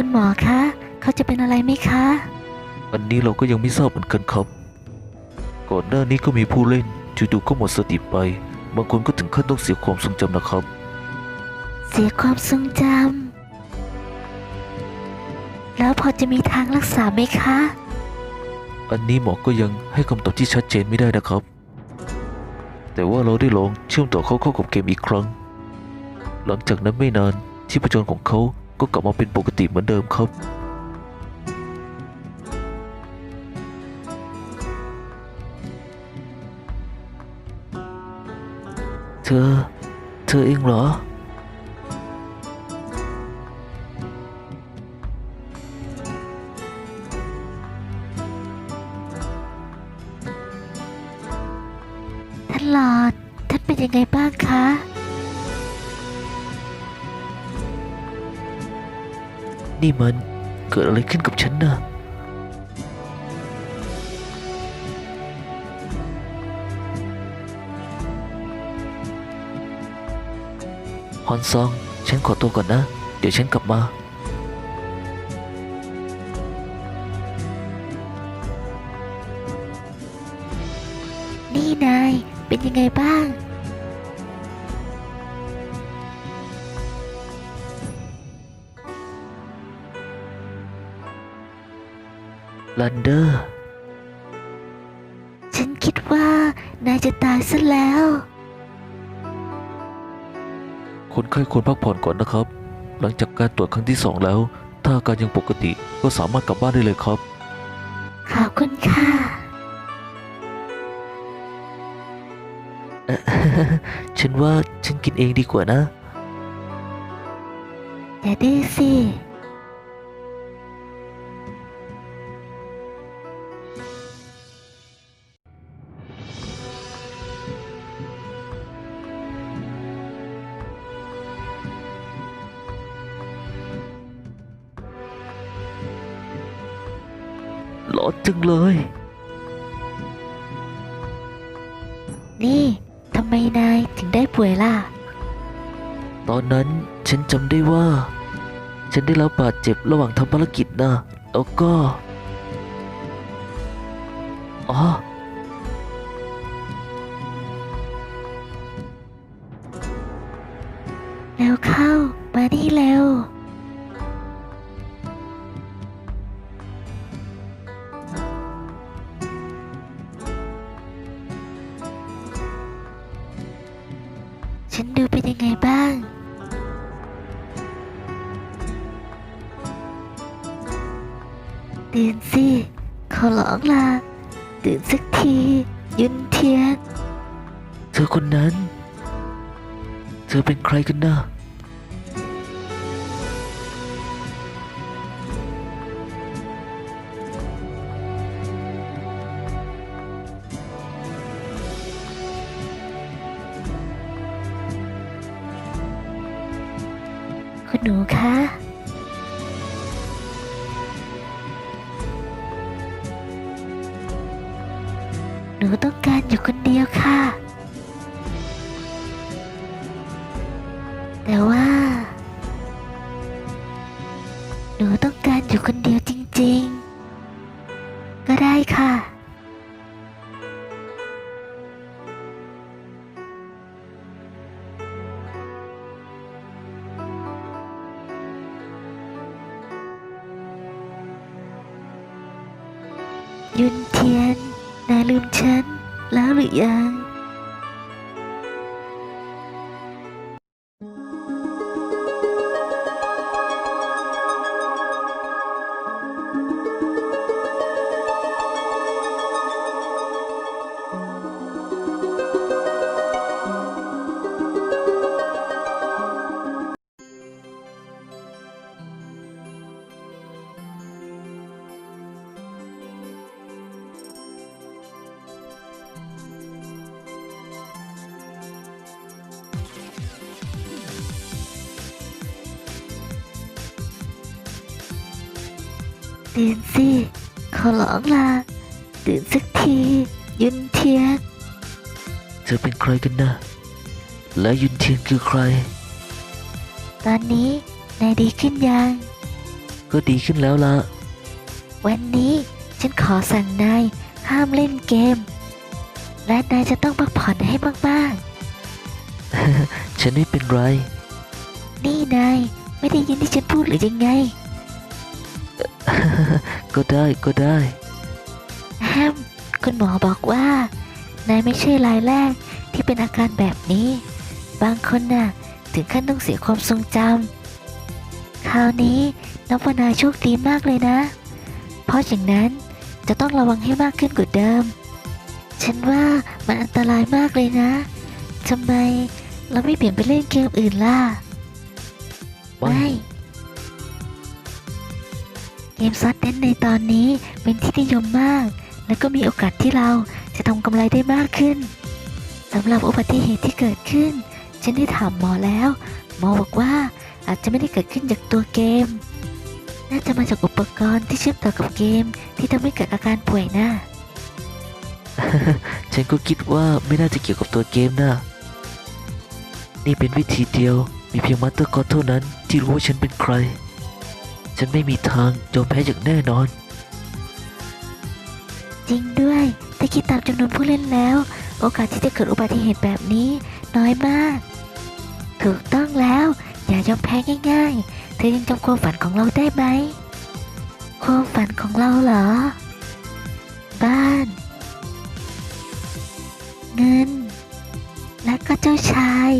คุณหมอคะเขาจะเป็นอะไรไหมคะ อันนี้เราก็ยังไม่ทราบเหมือนกันครับ ก่อนหน้านี้ก็มีผู้เล่นจู่ๆก็หมดสติไป บางคนก็ถึงขั้นต้องเสียความทรงจำนะครับ เสียความทรงจำแล้วพอจะมีทางรักษาไหมคะ อันนี้หมอก็ยังให้คำตอบที่ชัดเจนไม่ได้นะครับ แต่ว่าเราได้ลองเชื่อมต่อเขาเข้ากับเกมอีกครั้ง หลังจากนั้นไม่นานที่ประจรของเขา ก็กลับมาเป็นปกติเหมือนเดิมครับ เธอ เธอเองเหรอ นี่มันเกิดอะไรขึ้นกับฉันนะฮอนซอง ฉันขอตัวก่อนนะ เดี๋ยวฉันกลับมา นี่นาย เป็นยังไงบ้าง ลันเดอร์ ฉันคิดว่านายจะตายซะแล้ว คนไข้ควรพักผ่อนก่อนนะครับ หลังจากการตรวจครั้งที่สองแล้ว ถ้าอาการยังปกติก็สามารถกลับบ้านได้เลยครับ ขอบคุณค่ะ ฉันว่าฉันกินเองดีกว่านะอย่าดื้อสิ ร้อนจังเลย นี่ทำไมนายถึงได้ป่วยล่ะ ตอนนั้นฉันจำได้ว่า ฉันได้รับบาดเจ็บระหว่างทำภารกิจนะแล้วก็อ๋อแล้วเข้า มานี่เร็ว ฉันดูเป็นยังไงบ้างตื่นสิขอร้องล่ะตื่นสักที ยุนเทียน เธอคนนั้น เธอเป็นใครกันนะ คุณหนูคะหนูต้องการอยู่คนเดียวค่ะ แต่ว่า หนูต้องการอยู่คนเดียวจริง ๆ ก็ได้ค่ะ ยุนเทียนนายลืมฉันแล้วหรือยัง ตื่นสิขอร้องล่ะตื่นสักที ยุนเทียน เธอเป็นใครกันนะและยุนเทียนคือใคร ตอนนี้นายดีขึ้นยัง ก็ดีขึ้นแล้วละวันนี้ฉันขอสั่งนายห้ามเล่นเกม และนายจะต้องพักผ่อนให้มากฉันไม่เป็นไร ๆ นี่นายไม่ได้ยินที่ฉันพูดหรือยังไง ก็ได้ก็ได้แฮมคุณหมอบอกว่า นายไม่ใช่รายแรกที่เป็นอาการแบบนี้ บางคนน่ะ ถึงขั้นต้องเสียความทรงจำคราวนี้นับว่านายโชคดีมากเลยนะ เพราะอย่างนั้นจะต้องระวังให้มากขึ้นกว่าเดิม ฉันว่ามันอันตรายมากเลยนะทำไมเราไม่เปลี่ยนไปเล่นเกมอื่นล่ะ ไม่ไม่ เกมซัดเน้นในตอนนี้เป็นที่นิยมมาก และก็มีโอกาสที่เราจะทำกำไรได้มากขึ้นสำหรับอุบัติเหตุที่เกิดขึ้น ฉันได้ถามหมอแล้ว หมอบอกว่าอาจจะไม่ได้เกิดขึ้นจากตัวเกม น่าจะมาจากอุปกรณ์ที่เชื่อมต่อกับเกม ที่ทำให้เกิดอาการป่วยน่ะฉันก็คิดว่าไม่น่าจะเกี่ยวกับตัวเกมนะ นี่เป็นวิธีเดียว มีเพียงมาสเตอร์กอเท่านั้นที่รู้ว่าฉันเป็นใคร ฉันไม่มีทางยอมแพ้อย่างแน่นอน จริงด้วยถ้าคิดตามจำนวนผู้เล่นแล้ว โอกาสที่จะเกิดอุบัติเหตุแบบนี้น้อยมาก ถูกต้องแล้ว อย่ายอมแพ้ง่ายๆ เธอยังจำความฝันของเราได้ไหมความฝันของเราเหรอ บ้าน เงิน และก็เจ้าชาย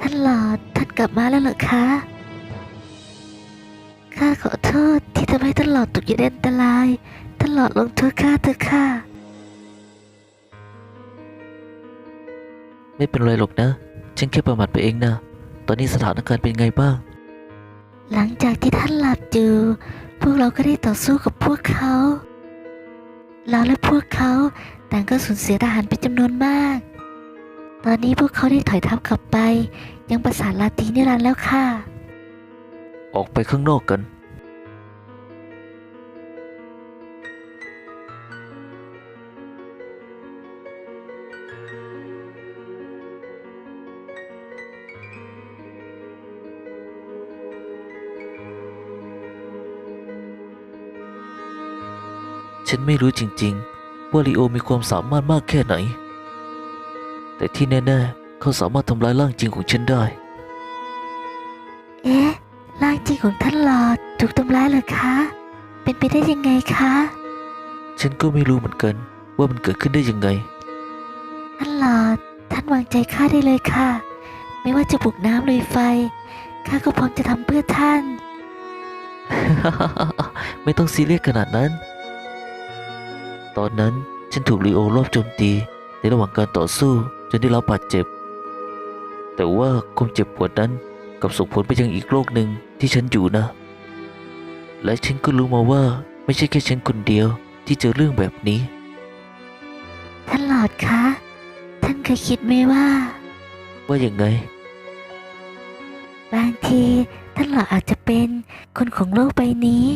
ท่านหลอดท่านกลับมาแล้วเหรอคะ ข้าขอโทษที่ทำให้ท่านหลอดตกอยู่ในอันตราย ท่านหลอดลงโทษข้าเถอะค่ะ ไม่เป็นไรหรอกนะ ฉันแค่ประมาทไปเองนะ ตอนนี้สถานการณ์เป็นไงบ้าง หลังจากที่ท่านหลับอยู่ พวกเราก็ได้ต่อสู้กับพวกเขา เราและพวกเขาต่างก็สูญเสียทหารเป็นจำนวนมาก ตอนนี้พวกเขาได้ถอยทัพกลับไป ยังปราสาทลาตีนิรันดร์แล้วค่ะ ออกไปข้างนอกกัน ฉันไม่รู้จริงๆ ว่าลีโอมีความสามารถมากแค่ไหน แต่ที่แน่ๆเขาสามารถทำลายร่างจริงของฉันได้ เอ๊ะร่างจริงของท่านหลอดถูกทำร้ายเหรอคะ เป็นไปได้ยังไงคะ ฉันก็ไม่รู้เหมือนกันว่ามันเกิดขึ้นได้ยังไง ท่านหลอดท่านวางใจข้าได้เลยค่ะ ไม่ว่าจะบุกน้ำลุยไฟข้าก็พร้อมจะทำเพื่อท่าน ไม่ต้องซีเรียสขนาดนั้น ตอนนั้นฉันถูกลีโอรอบโจมตีในระหว่างการต่อสู้ จนได้รับบาดเจ็บ แต่ว่าความเจ็บปวดนั้นกลับส่งผลไปยังอีกโลกหนึ่งที่ฉันอยู่นะ และฉันก็รู้มาว่าไม่ใช่แค่ฉันคนเดียวที่เจอเรื่องแบบนี้ท่านหลอดคะ ท่านเคยคิดไหมว่า ว่าอย่างไง บางทีท่านหลอดอาจจะเป็นคนของโลกใบนี้